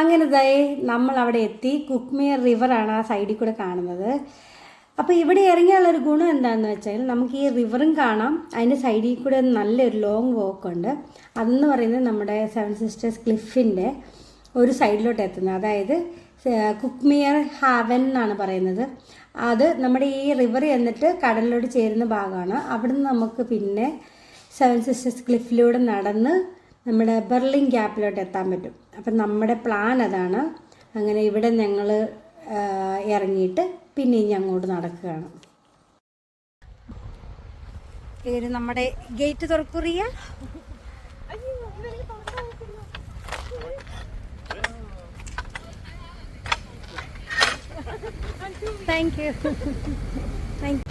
അങ്ങനെ ഇതായി നമ്മൾ അവിടെ എത്തി. കുക്മിയർ റിവറാണ് ആ സൈഡിൽ കൂടെ കാണുന്നത്. അപ്പോൾ ഇവിടെ ഇറങ്ങിയുള്ളൊരു ഗുണം എന്താണെന്ന് വെച്ചാൽ നമുക്ക് ഈ റിവറും കാണാം. അതിന്റെ സൈഡിൽ കൂടെ നല്ലൊരു ലോങ് വോക്ക് ഉണ്ട്. അതെന്ന് പറയുന്നത് നമ്മുടെ സെവൻ സിസ്റ്റേഴ്സ് ക്ലിഫിന്റെ ഒരു സൈഡിലോട്ട് എത്തുന്നത്. അതായത് കുക്മിയർ ഹാവൻ എന്നാണ് പറയുന്നത്. അത് നമ്മുടെ ഈ റിവർ എന്നിട്ട് കടലിലോട്ട് ചേരുന്ന ഭാഗമാണ്. അവിടുന്ന് നമുക്ക് പിന്നെ സെവൻ സിസ്റ്റേഴ്സ് ക്ലിഫിലൂടെ നടന്ന് നമ്മുടെ ബെർലിൻ ഗ്യാപ്പിലോട്ട് എത്താൻ പറ്റും. അപ്പം നമ്മുടെ പ്ലാൻ അതാണ്. അങ്ങനെ ഇവിടെ ഞങ്ങൾ ഇറങ്ങിയിട്ട് പിന്നെ ഇനി അങ്ങോട്ട് നടക്കുകയാണ്. പേര് നമ്മുടെ ഗേറ്റ് തുറക്കുറിയ? താങ്ക് യു താങ്ക്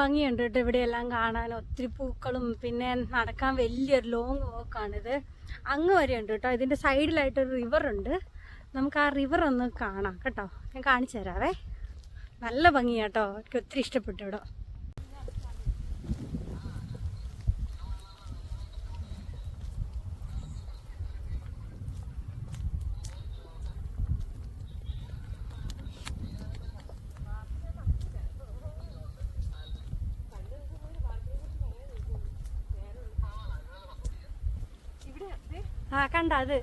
ഭംഗിയുണ്ട് കേട്ടോ. ഇവിടെയെല്ലാം കാണാൻ ഒത്തിരി പൂക്കളും പിന്നെ നടക്കാൻ വലിയൊരു ലോങ് വോക്കാണിത് അങ്ങ് വരെ ഉണ്ട് കേട്ടോ. ഇതിന്റെ സൈഡിലായിട്ടൊരു റിവർ ഉണ്ട്. നമുക്ക് ആ റിവർ ഒന്ന് കാണാം കേട്ടോ. ഞാൻ കാണിച്ചു തരാവേ നല്ല ഭംഗിയാട്ടോ എനിക്ക് ഒത്തിരി ഇഷ്ടപ്പെട്ടു ഇവിടെ ആ കണ്ട അത് അതിന് നടങ്ങണം ഇതിന്റെ ഹിൽ ടോപ്പിന്റെ മുകളിൽ എത്തണം ഇതിങ്ങനെ റിവർ ഉണ്ട് വേണമെങ്കിൽ നമുക്ക് ഇതിൽ കണ്ട അത്.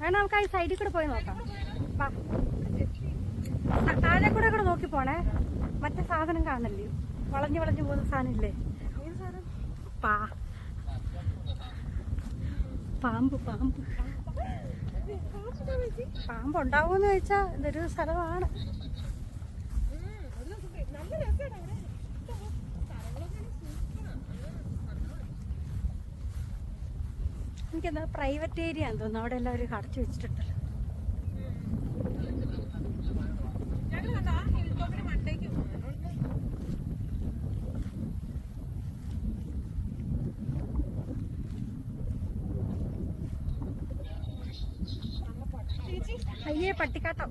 വേണം നമുക്ക് ആ സൈഡിൽ കൂടെ പോയി നോക്കാം. താഴെ കൂടെ കൂടെ നോക്കി പോണേ. മറ്റേ സാധനം കാണല്ലേ വളഞ്ഞു വളഞ്ഞു പോകുന്ന സാധനം? ഇല്ലേ പാ. പാമ്പ് പാമ്പ്. പാമ്പ് ഉണ്ടാവുമെന്ന് ചോദിച്ചാ ഇതൊരു സ്ഥലമാണ്. എനിക്കെന്താ പ്രൈവറ്റ് ഏരിയ തോന്നുന്നു. അവിടെ എല്ലാവരും അടച്ചു വെച്ചിട്ടുണ്ടല്ലോ ഞങ്ങൾ കണ്ട ആ ഹിൽ ടോപ്പിന് മണ്ടേക്ക് പോകണം ചേച്ചി അയ്യേ പട്ടിക്കാട്ടം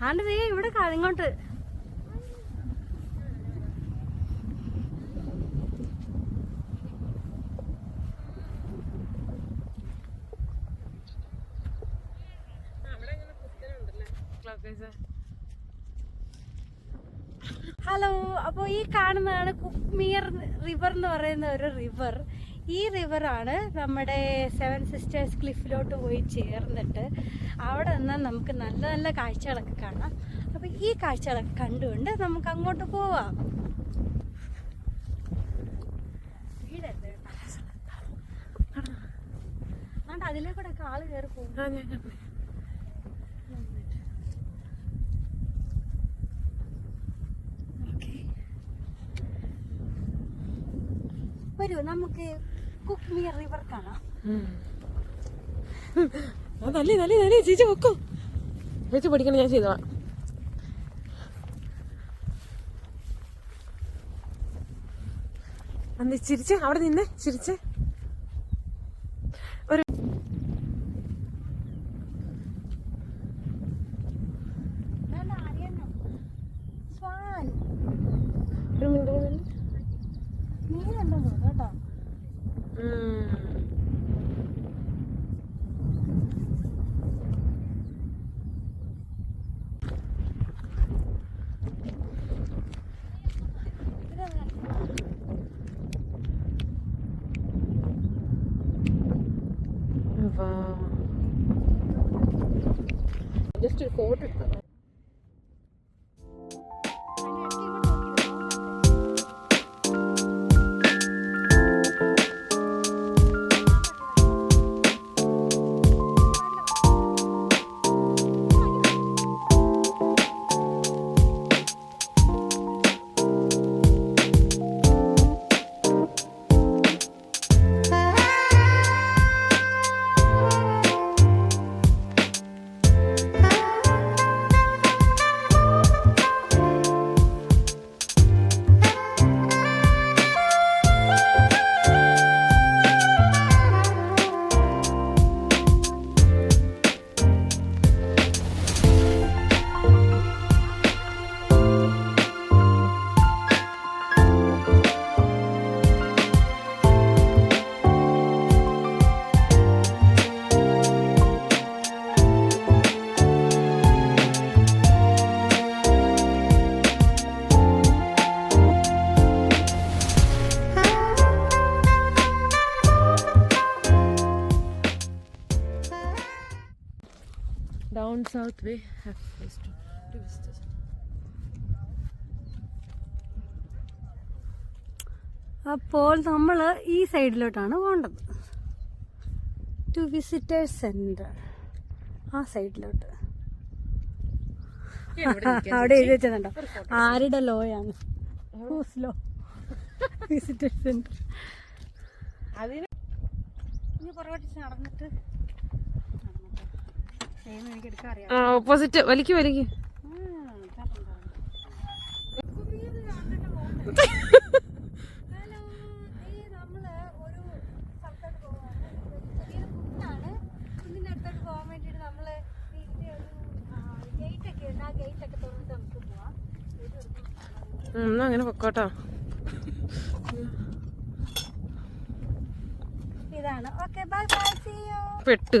ആണ്ട് ദേ ഇവിടെ ഇങ്ങോട്ട്. അവിടെ ഇങ്ങനെ കുത്തനുണ്ടല്ലേ ഹലോ അപ്പോൾ ഈ കാണുന്നതാണ് കുക്മിയർ റിവർ എന്ന് പറയുന്ന ഒരു റിവർ ഈ റിവറാണ് നമ്മുടെ സെവൻ സിസ്റ്റേഴ്സ് ക്ലിഫിലോട്ട് പോയി ചേർന്നിട്ട് അവിടെ നിന്ന് നമുക്ക് നല്ല നല്ല കാഴ്ചകളൊക്കെ കാണാം. അപ്പോൾ ഈ കാഴ്ചകളൊക്കെ കണ്ടുകൊണ്ട് നമുക്ക് അങ്ങോട്ട് പോവാം. അതുകൊണ്ട് അതിലെ കൂടെ ഒക്കെ ആൾ കയറി പോകും ആ ഞാൻ കണ്ടു. വരൂ നമുക്ക് കുക്മിയ റിവർ കാണാം. നല്ല നല്ല നല്ല ചേച്ചി വെക്കോ ചേച്ചി പഠിക്കണം ഞാൻ ചെയ്തോളാം. അന്ന് ചിരിച്ച് അവിടെ നിന്ന് ചിരിച്ച് ഒരു വേണ്ട, അറിയണം. സ്വാൻ. ഒരു മിനിറ്റ് ഒരു മിനിറ്റ്. നീരുണ്ടെന്ന് തോന്നുന്നു കേട്ടോ ഉം. വാ. ഒരു Down south way have place to, to visit. അപ്പോൾ നമ്മൾ ഈ സൈഡിലോട്ടാണ് പോകേണ്ടത് ടു വിസിറ്റേഴ്സ് സെന്റർ ആ സൈഡിലോട്ട്. അവിടെ എഴുതി വെച്ചതുണ്ടോ? ആരുടെ ലോയാണ് ലോ വിസിറ്റേഴ്സ് സെന്റർ അതിന് ഇനി പുറകോട്ട് നടന്നിട്ട് നടന്നിട്ട്. ആ ഓപ്പോസിറ്റ് വലിക്ക് വലിക്ക്. എന്നാ അങ്ങനെ പൊക്കോട്ടോ. ഇതാണ്. Okay bye bye see you പെട്ട്.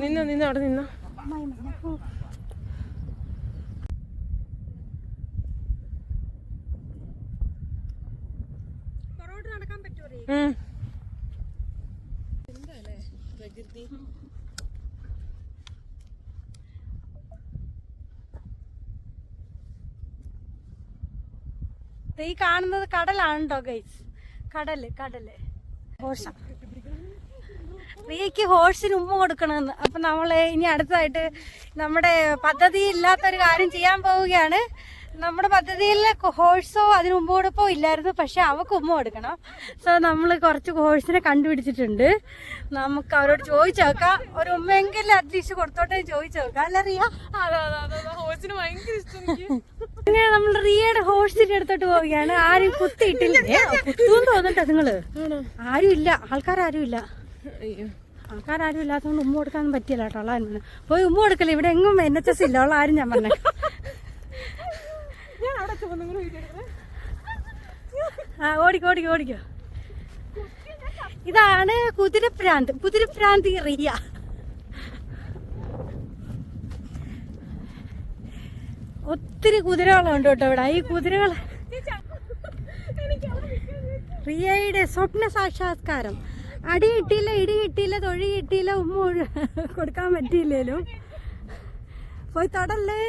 നിന്നോ നിന്നോ അവിടെ നിന്നോ. ഈ കാണുന്നത് കടലാണ് കേട്ടോ ഗൈസ് കടൽ കടൽ. ഹോഴ്സ് റിയയ്ക്ക് ഹോഴ്സിന് ഉമ്മ കൊടുക്കണമെന്ന്. അപ്പൊ നമ്മൾ ഇനി അടുത്തതായിട്ട് നമ്മുടെ പദ്ധതി ഇല്ലാത്തൊരു കാര്യം ചെയ്യാൻ പോവുകയാണ്. നമ്മുടെ പദ്ധതിയിൽ ഹോഴ്സോ അതിന് ഉമ്മ കൊടുപ്പോ ഇല്ലായിരുന്നു പക്ഷെ അവക്ക് ഉമ്മ കൊടുക്കണം. സോ നമ്മൾ കുറച്ച് ഹോഴ്സിനെ കണ്ടുപിടിച്ചിട്ടുണ്ട്. നമുക്ക് അവരോട് ചോദിച്ചു നോക്കാം. ഒരു ഉമ്മയെങ്കിലും അറ്റ്ലീസ്റ്റ് കൊടുത്തോട്ടെ ചോദിച്ചു നോക്കാം. അല്ല റിയ? ഹോഴ്സിന് ഭയങ്കര ഇഷ്ടം നമ്മൾ റിയയുടെ ഹോഴ്സിന്റെ അടുത്തോട്ട് പോവുകയാണ്. ആരും കുത്തിയിട്ടില്ല. കുത്തുമെന്ന് തോന്നട്ടെ നിങ്ങൾ. ആരും ഇല്ല. ആൾക്കാരും ഇല്ല. അയ്യോ ആൾക്കാരും ഇല്ലാത്തതുകൊണ്ട് ഉമ്മ കൊടുക്കാൻ പറ്റിയില്ല കേട്ടോ ഉള്ള പറഞ്ഞാ. പോയി ഉമ്മ കൊടുക്കല ഇവിടെ എങ്ങും എൻ എച്ച് എസ് ഇല്ല ഉള്ള ആരും ഞാൻ പറഞ്ഞു ആ ഓടിക്കോ ഓടിക്കോ ഓടിക്കോ. ഇതാണ് കുതിരപ്രാന്ത് കുതിരപ്രാന്തി റിയ ഒത്തിരി കുതിരകളുണ്ട് കേട്ടോ ഇവിടെ. ഈ കുതിരകൾ റിയയുടെ സ്വപ്ന സാക്ഷാത്കാരം. അടി കിട്ടിയില്ല ഇടി കിട്ടിയില്ല തൊഴി കിട്ടിയില്ല ഉമ്മ കൊടുക്കാൻ പറ്റിയില്ലേലും. പോയി തൊടല്ലേ.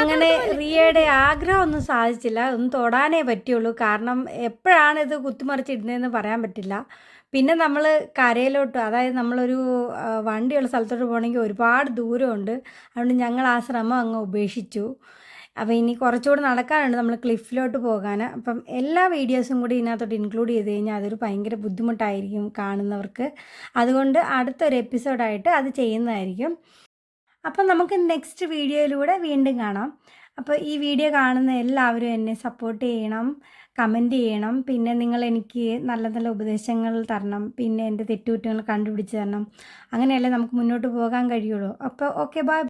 അങ്ങനെ റിയയുടെ ആഗ്രഹം ഒന്നും സാധിച്ചില്ല. ഒന്നും തൊടാനേ പറ്റുള്ളൂ. കാരണം എപ്പോഴാണ് ഇത് കുത്തിമറിച്ചിടുന്നതെന്ന് പറയാൻ പറ്റില്ല. പിന്നെ നമ്മൾ കരയിലോട്ട് അതായത് നമ്മളൊരു വണ്ടിയുള്ള സ്ഥലത്തോട്ട് പോകണമെങ്കിൽ ഒരുപാട് ദൂരമുണ്ട്. അതുകൊണ്ട് ഞങ്ങൾ ആ ശ്രമം അങ്ങ് ഉപേക്ഷിച്ചു. അപ്പോൾ ഇനി കുറച്ചുകൂടി നടക്കാനുണ്ട് നമ്മൾ ക്ലിഫിലോട്ട് പോകാൻ അപ്പം എല്ലാ വീഡിയോസും കൂടി ഇതിനകത്തോട്ട് ഇൻക്ലൂഡ് ചെയ്ത് കഴിഞ്ഞാൽ അതൊരു ഭയങ്കര ബുദ്ധിമുട്ടായിരിക്കും കാണുന്നവർക്ക്. അതുകൊണ്ട് അടുത്തൊരു എപ്പിസോഡായിട്ട് അത് ചെയ്യുന്നതായിരിക്കും. അപ്പം നമുക്ക് നെക്സ്റ്റ് വീഡിയോയിലൂടെ വീണ്ടും കാണാം. അപ്പോൾ ഈ വീഡിയോ കാണുന്ന എല്ലാവരും എന്നെ സപ്പോർട്ട് ചെയ്യണം കമന്റ് ചെയ്യണം. പിന്നെ നിങ്ങൾ എനിക്ക് നല്ല നല്ല ഉപദേശങ്ങൾ തരണം. പിന്നെ എന്റെ തെറ്റുകുറ്റങ്ങൾ കണ്ടുപിടിച്ച് തരണം. അങ്ങനെയല്ലേ നമുക്ക് മുന്നോട്ട് പോകാൻ കഴിയുള്ളൂ. അപ്പോൾ ഓക്കെ ബൈ